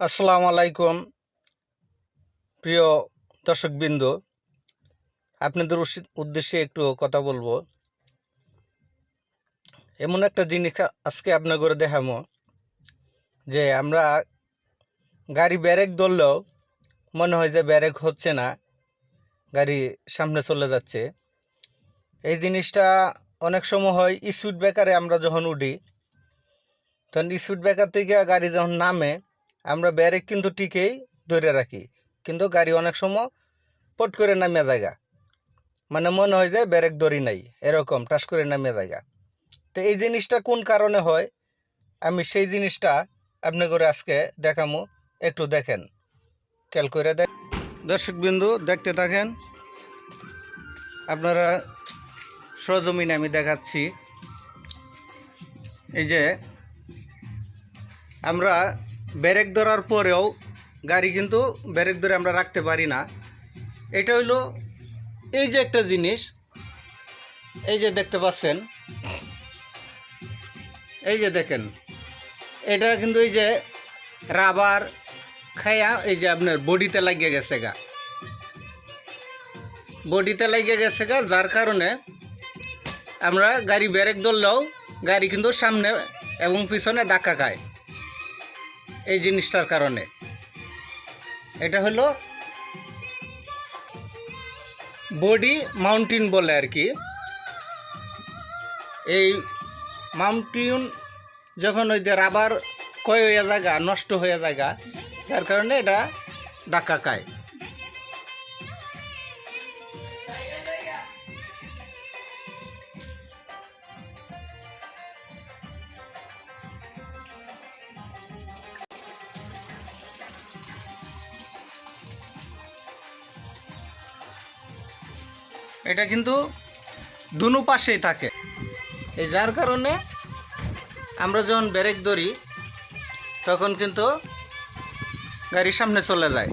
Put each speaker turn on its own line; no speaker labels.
আসসালামু আলাইকুম, প্রিয় দর্শকবৃন্দ। আপনাদের উদ্দেশ্যে একটু কথা বলব। এমন একটা জিনিস আজকে আপনার করে দেখামো যে আমরা গাড়ি ব্যারেক ধরলেও মনে হয় যে ব্যারেক হচ্ছে না, গাড়ি সামনে চলে যাচ্ছে। এই জিনিসটা অনেক সময় হয় স্পিড ব্রেকারে আমরা যখন উঠি, তখন স্পিড ব্রেকার থেকে গাড়ি যখন নামে আমরা ব্যারেক কিন্তু টিকেই ধরে রাখি। কিন্তু গাড়ি অনেক সময় পট করে নামিয়ে জায়গা মানে মনে হয় যে ব্যারেক দড়ি নাই, এরকম টাস করে নামিয়ে জায়গা তো এই জিনিসটা কোন কারণে হয়? আমি সেই জিনিসটা আপনি করে আজকে দেখামো, একটু দেখেন। খেয়াল করে দেখ দর্শক বিন্দু, দেখতে থাকেন। আপনারা সরজমিনে আমি দেখাচ্ছি। এই যে আমরা ব্রেক ধরার পরেও গাড়ি কিন্তু ব্রেক ধরে আমরা রাখতে পারি না। এটা হইল এই যে একটা জিনিস, এই যে দেখতে পাচ্ছেন, এই যে দেখেন, এটা কিন্তু এই যে রাবার খায়া এই যে আপনার বডিতে লাগিয়ে গেছে গা। বডিতে লাগিয়ে গেছে গা, যার কারণে আমরা গাড়ি ব্রেক ধরলেও গাড়ি কিন্তু সামনে এবং পিছনে ধাক্কা খায়। এই জিনিসটার কারণে। এটা হলো বডি মাউন্টেন বলে আর কি। এই মাউন্টেন যখন ওই যে রাবার ক্ষয় হয়ে জায়গা, নষ্ট হয়ে জায়গা, তার কারণে এটা ধাক্কা খায়। এটা কিন্তু দুনু পাশেই থাকে। এই যার কারণে আমরা যখন ব্রেক ধরি, তখন কিন্তু গাড়ির সামনে চলে যায়।